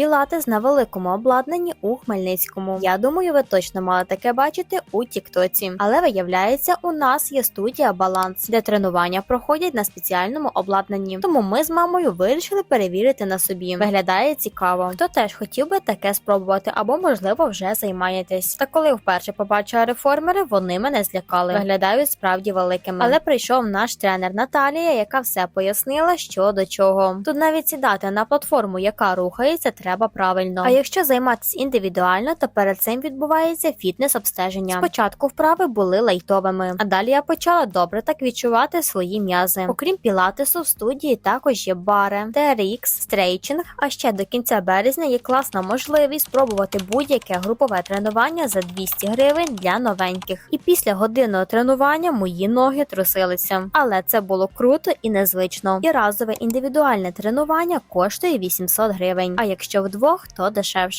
Пілатес на великому обладнанні у Хмельницькому. Я думаю, ви точно мали таке бачити у Тіктоці. Але виявляється, у нас є студія Баланс, де тренування проходять на спеціальному обладнанні. Тому ми з мамою вирішили перевірити на собі. Виглядає цікаво. Хто теж хотів би таке спробувати, або можливо вже займаєтесь. Та коли вперше побачила реформери, вони мене злякали. Виглядають справді великими. Але прийшов наш тренер Наталія, яка все пояснила, що до чого. Тут навіть сідати на платформу, яка рухається, треба правильно. А якщо займатися індивідуально, то перед цим відбувається фітнес-обстеження. Спочатку вправи були лайтовими, а далі я почала добре так відчувати свої м'язи. Окрім пілатесу, в студії також є бари, TRX, стрейчинг. А ще до кінця березня є класна можливість спробувати будь-яке групове тренування за 200 гривень для новеньких. І після годинного тренування мої ноги трусилися. Але це було круто і незвично. І разове індивідуальне тренування коштує 800 гривень. А якщо вдвох, то дешевше.